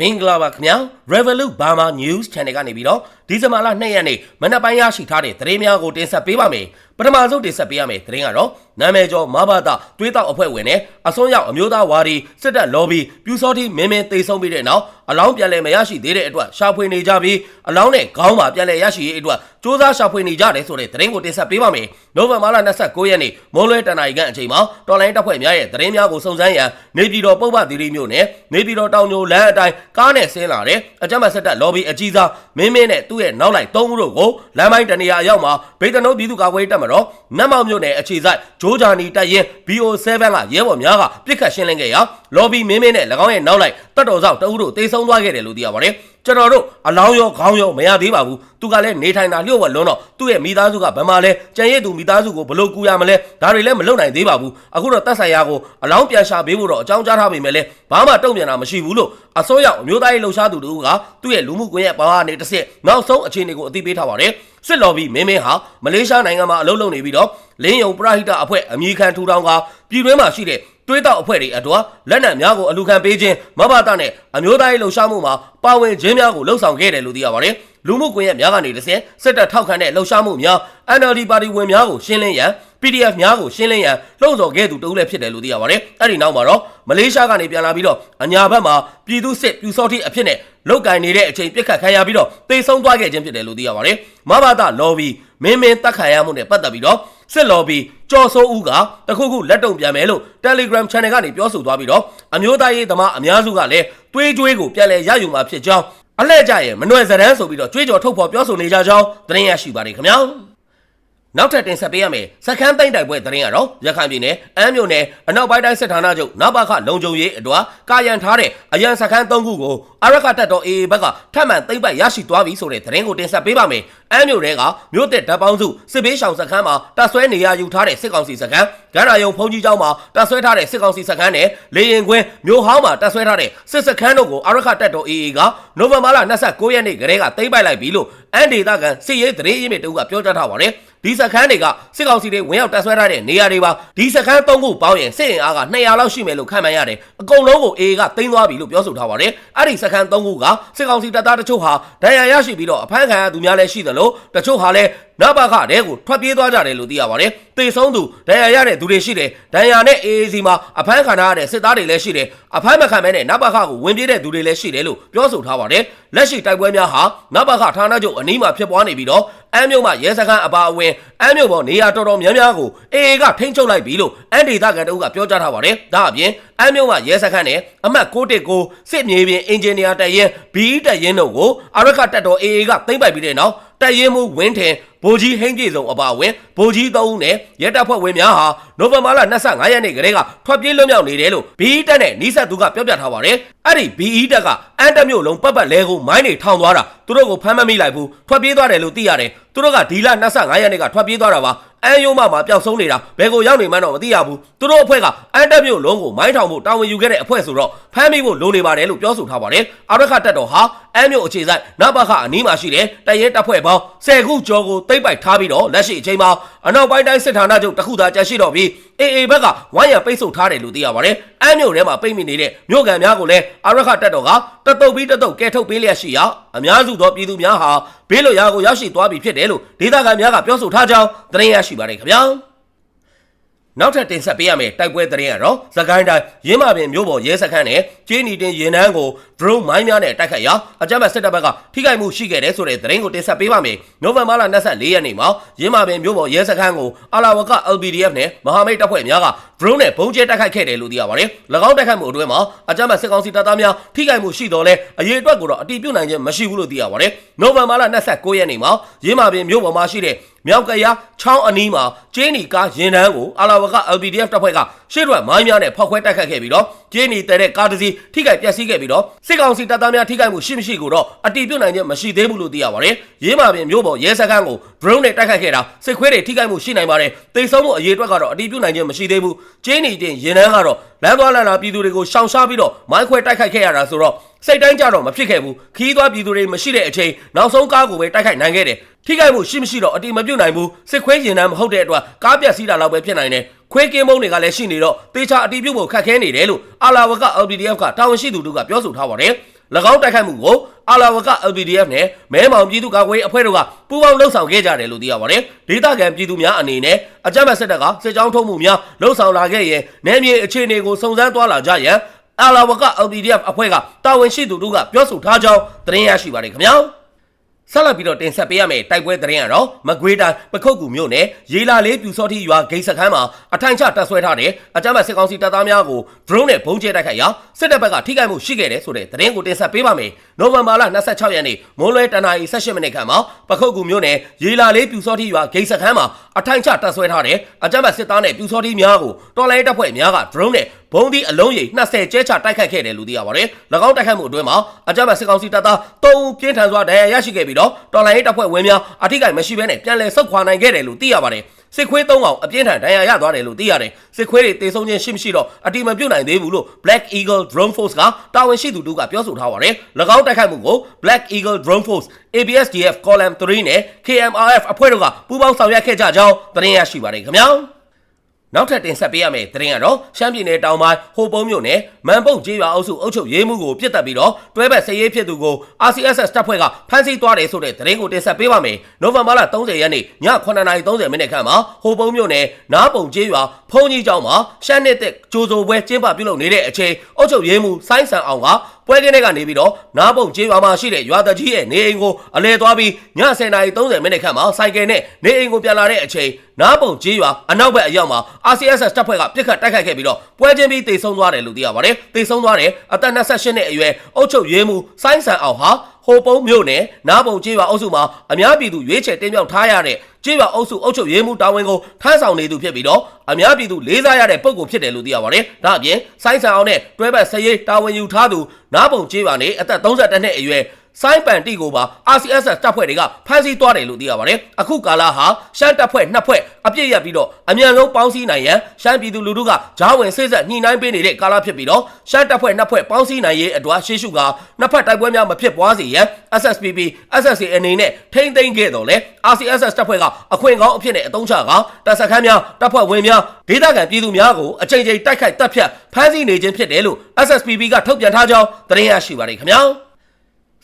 မင်္ဂလာပါခင်ဗျာ Revolut Burma News Channel ကနေပြီးတော့ဒီဇင်ဘာလ2ရက်နေ့မနက်ပိုင်းရရှိထားတဲ့သတင်းများကိုတင်ဆက်ပေးပါမယ် ပထမဆုံးတင်ဆက်ပေးရမယ့်သတင်းကတော့နာမည်ကျော်မဘာသာတွေးတောက်အဖွဲ့ဝင်နဲ့အစွန်းရောက်အမျိုးသားဝါဒီစစ်တပ် lobby ပြူစောတိမင်းမင်းတိတ်ဆုံးပြီးတဲ့နောက်အလောင်းပြန်လည်မရရှိသေးတဲ့အတွက်ရှာဖွေနေကြပြီးအလောင်းနဲ့ခေါင်းပါပြန်လည်ရရှိရေးအတွက်စ조사ရှာဖွေနေကြတယ်ဆိုတဲ့သတင်းကိုတင်ဆက်ပေးပါမယ်နိုဝင်ဘာလ29ရက်နေ့မိုးလွဲတန်နိုင်ကန်အချိန်မှာတော်လိုင်းတပ်ဖွဲ့များရဲ့သတင်းများကိုစုံစမ်းရန်နေပြည်တော်ပုဗ္ဗသီရိမြို့နယ်နေပြည်တော်တောင်ညိုလမ်းအတိုင်းကားနဲ့ဆင်းလာတဲ့အကြမ်းဖက်စစ်တပ် lobby အကြီးစားမင်းမင်းနဲ့သူ့ရဲ့နောက်လိုက်၃ဦးတို့ကိုလမ်းပိုင်းတနေရာအရောက်မှာဗေဒနိုးပြည်သူ့ကာကွယ်ရေးတပ်မတော်နတ်မောင်မြို့နယ်အခြေစိုက်ဂျိုးဂျာနီတပ်ရင်း BO7 ကရဲဘော်များကပြစ်ခတ်ရှင်းလင်းခဲ့ရာ lobby မင်းမင်းနဲ့၎င်းရဲ့နောက်လိုက်တပ်တော်ဆောင်တအုပ်တို့တေဆုံးသွားခဲ့တယ်လို့သိရပါတယ် ကျွန်တော်တို့အလောင်းရောခေါင်းရောမရသေးပါဘူးသူကလည်းနေထိုင်တာလျှို့ဝှက်လွန်းတော့သူ့ရဲ့မိသားစုကဗမာလဲကြံရည်သူမိသားစုကိုဘလို့ကူရမလဲဒါတွေလည်းမလုပ်နိုင်သေးပါဘူးအခုတော့တပ်ဆိုင်ရာကိုအလောင်းပြန်ရှာပေးဖို့တော့အကြောင်းကြားထားပေမဲ့လည်းဘာမှတုံ့ပြန်တာမရှိဘူးလို့အစိုးရအမျိုးသားရေးလှုပ်ရှားသူတို့ကသူ့ရဲ့လူမှုကွန်ရက်ပေါ်ကနေတစ်စစ်နောက်ဆုံးအခြေအနေကိုအသိပေးထားပါတယ်စစ်လော်ဘီမင်းမင်းဟာမလေးရှားနိုင်ငံမှာအလုပ်လုပ်နေပြီးတော့လင်းယုံပရဟိတအဖွဲ့အမည်ခံထူထောင်ကပြည်တွင်းမှာရှိတဲ့ တွေးတောက်အဖွဲ့တွေအတော်လက်နက်များကိုအလူခံပေးခြင်းမဘာတာနဲ့အမျိုးသားရေးလှုပ်ရှားမှုမှာပါဝင်ခြင်းများကိုလှုံ့ဆော်ခဲ့တယ်လို့သိရပါတယ်လူမှုကွန်ရက်များကနေတစ်ဆင့်စစ်တပ်ထောက်ခံတဲ့လှုပ်ရှားမှုများ NLD ပါတီဝင်များကိုရှင်းလင်းရန် PDF များကိုရှင်းလင်းရန်လှုံ့ဆော်ခဲ့သူတဦးလည်းဖြစ်တယ်လို့သိရပါတယ်အဲ့ဒီနောက်မှာတော့မလေးရှားကနေပြန်လာပြီးတော့အညာဘက်မှာပြည်သူစစ်ပြူစောတိအဖြစ်နဲ့လောက်ကင်နေတဲ့အချိန်ပြစ်ခတ်ခံရပြီးတော့တေဆုံးသွားခဲ့ခြင်းဖြစ်တယ်လို့သိရပါတယ်မဘာတာလော်ဘီမင်းမင်းတက်ခံရမှုနဲ့ပတ်သက်ပြီးတော့ စစ်လော်ဘီကြော်စိုးဦးကတခုခုလက်တုံပြန်မယ်လို့ Telegram Channel ကနေပြောဆိုသွားပြီးတော့အမျိုးသားရေးသမားအများစုကလည်းတွေးကြွေးကိုပြန်လဲရယူမှာဖြစ်ကြောင်းအလှည့်ကြရဲ့မနှွယ်စရန်ဆိုပြီးတော့ကြွေးကြော်ထုတ်ဖော်ပြောဆိုနေကြကြောင်းသတင်းရရှိပါတယ်ခင်ဗျာနောက်ထပ်တင်ဆက်ပေးရမယ်စခန်းသိမ့်တိုက်ပွဲသတင်းကတော့ရခိုင်ပြည်နယ်အမ်းမြို့နယ်အနောက်ပိုင်းတိုင်းစစ်ဌာနချုပ်နဘခလုံခြုံရေးအတွာကာယံထားတဲ့အရန်စခန်း၃ခုကိုအရခတပ်တော် AA ဘက်ကထပ်မံသိမ့်ပိုက်ရရှိသွားပြီဆိုတဲ့သတင်းကိုတင်ဆက်ပေးပါမယ်အမ်းမြို့နယ်ကမြို့တက်ဓာတ်ပေါင်းစုစစ်ဘေးရှောင်စခန်းမှာတပ်ဆွဲနေရယူထားတဲ့စစ်ကောင်စီစခန်းဂန္ဓာယုံဖုန်ကြီးကျောင်းမှာတပ်ဆွဲထားတဲ့စစ်ကောင်စီစခန်းနဲ့လေရင်ကွင်းမြို့ဟောင်းမှာတပ်ဆွဲထားတဲ့စစ်စခန်းတို့ကိုအရခတပ်တော် AA ကနိုဝင်ဘာလ29ရက်နေ့ကတည်းကသိမ့်ပိုက်လိုက်ပြီလို့အန်ဒေတာကန်စစ်ရေးသတင်းရင်းမြစ်တို့ကပြောကြားထားပါတယ်ဒီစခန်းတွေကစစ်ကောင်စီတွေဝင်ရောက်တပ်ဆွဲထားတဲ့နေရာတွေပါဒီစခန်း၃ခုပေါင်းရင်စစ်ရင်အားက200လောက်ရှိမယ်လို့ခန့်မှန်းရတယ်အကုန်လုံးကို AA ကသိမ်းသွားပြီလို့ပြောဆိုထားပါတယ်အဲ့ဒီစခန်း၃ခုကစစ်ကောင်စီတပ်သားတချို့ဟာဒဏ်ရာရရှိပြီးတော့အဖမ်းခံရသူများလည်းရှိသလိုတချို့ဟာလည်းနဘခတဲ့ကိုထွက်ပြေးသွားကြတယ်လို့သိရပါတယ်။တေဆုံးသူဒဏ်ရာရတဲ့သူတွေရှိတယ်။ဒဏ်ရာနဲ့ AAC မှာအဖမ်းခံရတဲ့စစ်သားတွေလည်းရှိတယ်။အဖမ်းမခံမဲနဲ့နဘခကိုဝင်ပြေးတဲ့သူတွေလည်းရှိတယ်လို့ပြောဆိုထားပါတယ်။လက်ရှိတိုက်ပွဲများဟာနဘခဌာနချုပ်အနီးမှာဖြစ်ပွားနေပြီးတော့အမ်းမြို့မှာရဲစခန်းအပါအဝင်အမ်းမြို့ပေါ်နေရာတော်တော်များများကို AA ကထိန်းချုပ်လိုက်ပြီလို့အန်ဒေတာကန်တို့ကပြောကြားထားပါတယ်။ဒါအပြင်အမ်းမြို့မှာရဲစခန်းနဲ့အမှတ်619စစ်မြေပြင်အင်ဂျင်နီယာတပ်ရင်း BE တပ်ရင်းတို့ကိုအရခတပ်တော် AA ကသိမ်းပိုက်ပြီးတဲ့နောက် တပ်ရင်းမှုဝင်းထင်ဗိုလ်ကြီးဟိန်းပြေဆုံးအပါအဝင်ဗိုလ်ကြီးသုံးဦးနဲ့ရဲတပ်ဖွဲ့ဝင်များဟာနိုဝင်ဘာလ25ရက်နေ့ကတည်းကထွက်ပြေးလွတ်မြောက်နေတယ်လို့ BE တပ်နဲ့နီးစပ်သူကပြောပြထားပါတယ်။အဲ့ဒီ BE တပ်ကအန်တပ်မျိုးလုံးပတ်ပတ်လဲကိုမိုင်းတွေထောင်သွားတာသူတို့ကိုဖမ်းမမိလိုက်ဘူးထွက်ပြေးသွားတယ်လို့သိရတယ်။သူတို့ကဒီလ25ရက်နေ့ကထွက်ပြေးသွားတာပါအန်ယိုမမှာပျောက်ဆုံးနေတာဘယ်ကိုရောက်နေမှန်းတော့မသိရဘူးသူတို့အဖွဲ့ကအန်တက်မြို့လုံးကိုမိုင်းထောင်ဖို့တာဝန်ယူခဲ့တဲ့အဖွဲ့ဆိုတော့ဖမ်းမိဖို့လိုနေပါတယ်လို့ပြောဆိုထားပါတယ်အာရခတက်တော်ဟာ အန်မြို့အခြေဆိုင်နဘခအနီးမှာရှိတဲ့တရဲတပ်ဖွဲ့ပေါင်း10ခုကျော်ကိုတိတ်ပိုက်ထားပြီးတော့လက်ရှိအချိန်မှာအနောက်ပိုင်းတိုင်းစစ်ဌာနချုပ်တစ်ခုသာကျန်ရှိတော့ပြီးအေအေဘက်ကဝိုင်းရပိတ်ဆို့ထားတယ်လို့သိရပါတယ်အန်မြို့ထဲမှာပိတ်မိနေတဲ့မြို့ကန်များကိုလည်းအာရခတက်တော်ကတတုတ်ပြီးတတုတ်ကဲထုတ်ပေးလျက်ရှိရာအများစုသောပြည်သူများဟာဘေးလွတ်ရာကိုရောက်ရှိသွားပြီဖြစ်တယ်လို့ဒေသခံများကပြောဆိုထားကြောင်းသတင်းရရှိပါတယ်ခင်ဗျာနောက်ထပ်တင်ဆက်ပေးရမယ့်တိုက်ပွဲသတင်းကတော့သခိုင်းတိုင်းရင်းမာပင်မြို့ပေါ်ရဲစခန်းနဲ့ကျင်းနီတင်ရင်နှန်းကို drone မိုင်းများနဲ့တိုက်ခတ်ရာအကြမ်းဖက်စစ်တပ်ဘက်ကထိခိုက်မှုရှိခဲ့တဲ့ဆိုတဲ့သတင်းကိုတင်ဆက်ပေးပါမယ်။နိုဝင်ဘာလ24ရက်နေ့မှာရင်းမာပင်မြို့ပေါ်ရဲစခန်းကိုအလာဝက LPDF နဲ့မဟာမိတ်တပ်ဖွဲ့များက drone နဲ့ပုံကျဲတိုက်ခိုက်ခဲ့တယ်လို့သိရပါတယ်။၎င်းတိုက်ခိုက်မှုအတွင်းမှာအကြမ်းဖက်စစ်ကောင်စီတပ်သားများထိခိုက်မှုရှိတော်လဲအရေးအတွက်ကိုတော့အတိပြုနိုင်ခြင်းမရှိဘူးလို့သိရပါတယ်။နိုဝင်ဘာလ29ရက်နေ့မှာရင်းမာပင်မြို့ပေါ်မှာရှိတဲ့မြောက်ကရချောင်းအနီးမှာကျင်းနီကားရင်တန်းကိုအလာဝက LPDF တပ်ဖွဲ့ကရှေ့ထွက်မိုင်းများနဲ့ဖောက်ခွဲတိုက်ခတ်ခဲ့ပြီးတော့ကျင်းနီတဲတဲ့ကားတစ်စီးထိခိုက်ပျက်စီးခဲ့ပြီးတော့စစ်ကောင်စီတပ်သားများထိခိုက်မှုရှိမရှိကိုတော့အတိပြုနိုင်ခြင်းမရှိသေးဘူးလို့သိရပါတယ်။ရေးမာပင်မြို့ပေါ်ရဲစခန်းကို drone နဲ့တိုက်ခတ်ခဲ့တာစစ်ခွေးတွေထိခိုက်မှုရှိနိုင်ပါတယ်။တိတ်ဆုံးမှုအရေးအတွက်ကတော့အတိပြုနိုင်ခြင်းမရှိသေးဘူး။ကျင်းနီတင်ရင်တန်းကတော့လမ်းသွားလမ်းလာပြည်သူတွေကိုရှောင်ရှားပြီးတော့မိုင်းခွဲတိုက်ခိုက်ခဲ့ရတာဆိုတော့စိတ်တိုင်းကြတော့မဖြစ်ခဲ့ဘူးခီးသွားပြည်သူတွေမရှိတဲ့အချိန်နောက်ဆုံးကားကိုပဲတိုက်ခိုက်နိုင်ခဲ့တယ်ထိခိုက်မှုရှိမရှိတော့အတိမပြုတ်နိုင်ဘူးစစ်ခွေးရင်တန်းမဟုတ်တဲ့အတွက်ကားပြက်စီးတာလောက်ပဲဖြစ်နိုင်တယ် ခွေးကင်းမုံတွေကလည်းရှိနေတော့တေချာအတိပြုတ်ဖို့ခက်ခဲနေတယ်လို့အာလာဝက LPDF ကတာဝန်ရှိသူတို့ကပြောဆိုထားပါတယ်၎င်းတိုက်ခိုက်မှုကိုအာလာဝက LPDF နဲ့မဲမောင်ပြည်သူ့ကာကွယ်ရေးအဖွဲ့တို့ကပူးပေါင်းလှုပ်ဆောင်ခဲ့ကြတယ်လို့သိရပါတယ်ဒေသခံပြည်သူများအနေနဲ့အကြမ်းဖက်စစ်တပ်ကစစ်ကြောင်းထုတ်မှုများလှုပ်ဆောင်လာခဲ့ရင်နယ်မြေအခြေအနေကိုစုံစမ်းသွားလာကြရန်အာလာဝက LPDF အဖွဲ့ကတာဝန်ရှိသူတို့ကပြောဆိုထားကြောင်းသတင်းရရှိပါတယ်ခင်ဗျာ ဆက်လက်ပြီးတော့တင်ဆက်ပေးရမယ့်တိုက်ပွဲသတင်းကတော့မကွေးတိုင်းပခုတ်ကူမြို့နယ်ရေလာလေးပြူစောတိရွာဂိတ်စခန်းမှာအထိုင်ချတပ်ဆွဲထားတဲ့အကြမ်းဖက်စစ်ကောင်စီတပ်သားများကို drone နဲ့ဘုံကျဲတိုက်ခိုက်ရာစစ်တပ်ဘက်ကထိခိုက်မှုရှိခဲ့တယ်ဆိုတဲ့သတင်းကိုတင်ဆက်ပေးပါမယ်။နိုဝင်ဘာလ26ရက်နေ့မွန်းလွဲတနာရီ18မိနစ်ခန့်မှာပခုတ်ကူမြို့နယ်ရေလာလေးပြူစောတိရွာဂိတ်စခန်းမှာအထိုင်ချတပ်ဆွဲထားတဲ့အကြမ်းဖက်စစ်သားနဲ့ပြူစောတိများကိုတော်လိုင်းတပ်ဖွဲ့များက drone နဲ့ဘုံဒီအလုံးရိပ်20ကျဲချတိုက်ခိုက်ခဲ့တယ်လို့သိရပါတယ်။၎င်းတိုက်ခိုက်မှုအတွင်းမှာအကြမ်းဖက်စစ်ကောင်စီတပ်သား3ဦးပြင်းထန်စွာဒဏ်ရာရရှိခဲ့ပြီးတော့တော်လိုင်းတပ်ဖွဲ့ဝင်များအထိကိမရှိဘဲနဲ့ပြန်လည်ဆုတ်ခွာနိုင်ခဲ့တယ်လို့သိရပါတယ်။စစ်ခွေး၃ကောင်အပြင်းထန်ဒဏ်ရာရသွားတယ်လို့သိရတယ်။စစ်ခွေးတွေတေဆုံးခြင်းရှိမရှိတော့အတိမပြုတ်နိုင်သေးဘူးလို့ Black Eagle Drone Force ကတာဝန်ရှိသူတို့ကပြောဆိုထားပါတယ်။၎င်းတိုက်ခိုက်မှုကို Black Eagle Drone Force ABSDF Column 3နဲ့ KMRF အဖွဲ့တို့ကပူးပေါင်းဆောင်ရွက်ခဲ့ကြကြောင်းသတင်းရရှိပါတယ်ခင်ဗျာ။ နောက်ထပ်တင်ဆက်ပေးရမယ့်သတင်းကတော့ရှမ်းပြည်နယ်တောင်ပိုင်းဟိုပုံးမြို့နယ်မန်ပုတ်ကျေးရွာအုပ်စုအုပ်ချုပ်ရေးမှုကိုပြစ်တက်ပြီးတော့တွဲဘက်စရေးဖြစ်သူကို RCSS တပ်ဖွဲ့ကဖမ်းဆီးသွားတယ်ဆိုတဲ့သတင်းကိုတင်ဆက်ပေးပါမယ်။နိုဝင်ဘာလ30ရက်နေ့ည9:30မိနစ်ခန့်မှာဟိုပုံးမြို့နယ်နားပုံကျေးရွာဖုံကြီးကျောင်းမှာရှမ်းနှစ်သက်ကြိုးစုံပွဲကျင်းပပြုလုပ်နေတဲ့အချိန်အုပ်ချုပ်ရေးမှုဆိုင်းဆန်အောင်က ပွဲကင်းတွေကနေပြီးတော့နားပုံကျေးရွာမှာရှိတဲ့ရွာသားကြီးရဲ့နေအိမ်ကိုအလဲသွားပြီးည10:30မိနစ်ခန့်မှာစိုက်ကယ်နဲ့နေအိမ်ကိုပြန်လာတဲ့အချိန်နားပုံကျေးရွာအနောက်ဘက်အရောက်မှာ RCSS တပ်ဖွဲ့ကပြစ်ခတ်တိုက်ခိုက်ခဲ့ပြီးတော့ပွဲချင်းပြီးတေဆုံးသွားတယ်လို့သိရပါတယ်။တေဆုံးသွားတယ်အသက်28နှစ်အရွယ်အုပ်ချုပ်ရေးမှုဆိုင်းဆန်အောင်ဟာ ဟိုပုံးမြို့နယ်နားပုံကျေးရွာအုပ်စုမှာအများပြည်သူရွေးချယ်တင်မြှောက်ထားရတဲ့ကျေးရွာအုပ်စုအုပ်ချုပ်ရေးမှုတာဝန်ကိုထမ်းဆောင်နေသူဖြစ်ပြီးတော့အများပြည်သူလေးစားရတဲ့ပုံကိုဖြစ်တယ်လို့သိရပါတယ်။ဒါအပြင်ဆိုင်းဆန်အောင်နဲ့တွဲဘက်စရေးတာဝန်ယူထားသူနားပုံကျေးရွာနေအသက်32နှစ်အရွယ် စိုင်းပန်တီကိုပါ RCSS တပ်ဖွဲ့တွေကဖမ်းဆီးသွားတယ်လို့သိရပါတယ်။အခုကာလဟာရှမ်းတပ်ဖွဲ့နှစ်ဖွဲ့အပြစ်ရက်ပြီးတော့အမြန်ဆုံးပေါင်းစည်းနိုင်ရန်ရှမ်းပြည်သူလူထုကဂျားဝင်စိတ်ဆက်ညှိနှိုင်းပေးနေတဲ့ကာလဖြစ်ပြီးတော့ရှမ်းတပ်ဖွဲ့နှစ်ဖွဲ့ပေါင်းစည်းနိုင်ရေးအတွက်ရှေ့ရှုကနှစ်ဖက်တိုက်ပွဲများမဖြစ်ပွားစေရန် SSPP SSA အနေနဲ့ထိမ့်သိမ်းခဲ့တော့လေ RCSS တပ်ဖွဲ့ကအခွင့်ကောင်းအဖြစ်နဲ့အတုံးချကတပ်စခန်းများတပ်ဖွဲ့ဝင်များဒေသခံပြည်သူများကိုအချိန်ချင်းတိုက်ခိုက်တပ်ဖြတ်ဖမ်းဆီးနေခြင်းဖြစ်တယ်လို့ SSPP ကထုတ်ပြန်ထားကြောင်းသတင်းရရှိပါတယ်ခင်ဗျာ။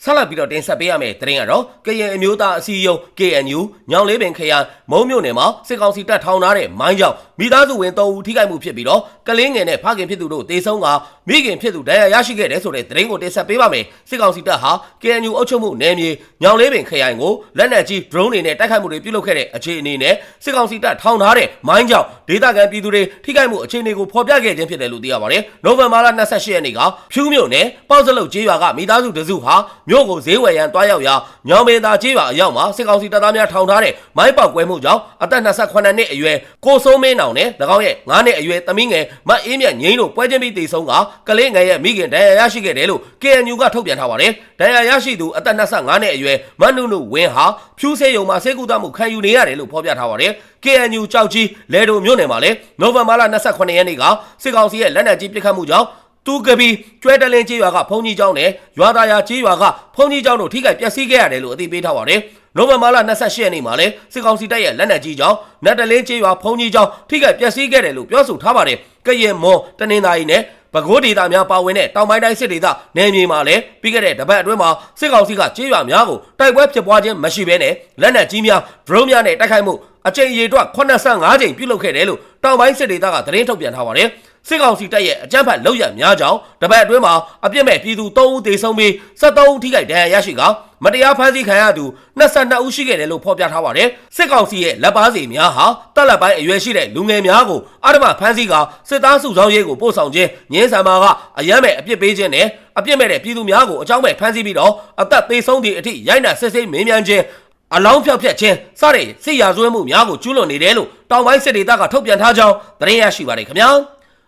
ဆက်လက်ပြီးတော့တင်ဆက်ပေးရမယ့်သတင်းကတော့ကရင်အမျိုးသားအစည်းအရုံး KNU ညောင်လေးပင်ခရိုင်မုံမြို့နယ်မှာစစ်ကောင်စီတပ်ထောင်ထားတဲ့မိုင်းကြောင့် မိသားစုဝင်၃ဦးထိခိုက်မှုဖြစ်ပြီးတော့ကလင်းငယ်နဲ့ဖခင်ဖြစ်သူတို့တေဆုံးကမိခင်ဖြစ်သူဒဏ်ရာရရှိခဲ့တယ်ဆိုတဲ့သတင်းကိုတင်ဆက်ပေးပါမယ်စစ်ကောင်စီတပ်ဟာ KNU အုပ်ချုပ်မှုနယ်မြေညောင်လေးပင်ခရိုင်ကိုလက်နက်ကြီး drone တွေနဲ့တိုက်ခိုက်မှုတွေပြုလုပ်ခဲ့တဲ့အခြေအနေနဲ့စစ်ကောင်စီတပ်ထောင်ထားတဲ့မိုင်းကြောင့်ဒေသခံပြည်သူတွေထိခိုက်မှုအခြေအနေကိုဖော်ပြခဲ့ခြင်းဖြစ်တယ်လို့သိရပါတယ်နိုဝင်ဘာလ28ရက်နေ့ကဖြူးမြို့နယ်ပေါ့စလုတ်ကျေးရွာကမိသားစုတစုဟာမြို့ကိုဈေးဝယ်ရန်တွားရောက်ရာညောင်မေသာကျေးရွာအရောက်မှာစစ်ကောင်စီတပ်သားများထောင်ထားတဲ့မိုင်းပေါက်ကွဲမှုကြောင့်အသက်28နှစ်အရွယ်ကိုစိုးမင်းနောင်နဲ့၎င်းရဲ့9နှစ်အရွယ်သမီးငယ်မအေးမြတ်ငိမ့်တို့ပွဲချင်းပြီးတေဆုံးကကလေးငယ်ရဲ့မိခင်ဒဏ်ရာရရှိခဲ့တယ်လို့ KNU ကထုတ်ပြန်ထားပါတယ်။ဒဏ်ရာရရှိသူအသက်25နှစ်အရွယ်မနုနုဝင်းဟာဖြူးဆေးရုံမှာဆေးကုသမှုခံယူနေရတယ်လို့ဖော်ပြထားပါတယ်။ KNU ကြောက်ကြီးလဲဒိုမြို့နယ်မှာလည်းနိုဝင်ဘာလ28ရက်နေ့ကစစ်ကောင်စီရဲ့လက်နက်ကြီးပစ်ခတ်မှုကြောင့် တူကပီကျွဲတလင်းကျေးရွာကဖုန်ကြီးကျောင်းနဲ့ရွာသားယာကျေးရွာကဖုန်ကြီးကျောင်းတို့ထိခိုက်ပျက်စီးခဲ့ရတယ်လို့အသိပေးထားပါတယ်။နိုဝင်ဘာလ28ရက်နေ့မှာလည်းစစ်ကောင်စီတပ်ရဲ့လက်နက်ကြီးကြောင့်နတ်တလင်းကျေးရွာဖုန်ကြီးကျောင်းထိခိုက်ပျက်စီးခဲ့တယ်လို့ပြောဆိုထားပါတယ်။ကရင်မော်တနင်္သာရီနဲ့ပဲခူးဒေသများပါဝင်တဲ့တောင်ပိုင်းတိုင်းစစ်ဒေသနယ်မြေမှာလည်းပြီးခဲ့တဲ့တပတ်အတွင်းမှာစစ်ကောင်စီကကျေးရွာများကိုတိုက်ပွဲဖြစ်ပွားခြင်းမရှိဘဲနဲ့လက်နက်ကြီးများ drone များနဲ့တိုက်ခိုက်မှုအကြိမ်ရေအတွက်85ကြိမ်ပြုလုပ်ခဲ့တယ်လို့တောင်ပိုင်းစစ်ဒေသကသတင်းထုတ်ပြန်ထားပါတယ်။ စစ်ကောင်စီတပ်ရဲ့အကြမ်းဖက်လုပ်ရများကြောင်းတပတ်အတွင်းမှာအပြစ်မဲ့ပြည်သူ3ဦးသေဆုံးပြီး73ဦးထိခိုက်ဒဏ်ရာရရှိကမတရားဖမ်းဆီးခံရသူ22ဦးရှိခဲ့တယ်လို့ဖော်ပြထားပါတယ်။စစ်ကောင်စီရဲ့လက်ပါစီများဟာတပ်လက်ပိုင်းအရွယ်ရှိတဲ့လူငယ်များကိုအဓမ္မဖမ်းဆီးကစစ်သားစုဆောင်းရေးကိုပို့ဆောင်ခြင်းငင်းဆန်မာကအယမ်းမဲ့အပြစ်ပေးခြင်းနဲ့အပြစ်မဲ့တဲ့ပြည်သူများကိုအကြောင်းမဲ့ဖမ်းဆီးပြီးတော့အသက်သေဆုံးသည့်အထိရိုက်နှက်ဆစ်ဆေးမင်းမြန်ခြင်းအလောင်းဖြောက်ဖြက်ခြင်းစတဲ့စစ်ရာဇဝဲမှုများကိုကျူးလွန်နေတယ်လို့တောင်ပိုင်းစစ်ဒေသကထုတ်ပြန်ထားကြောင်းသတင်းရရှိပါတယ်ခင်ဗျာ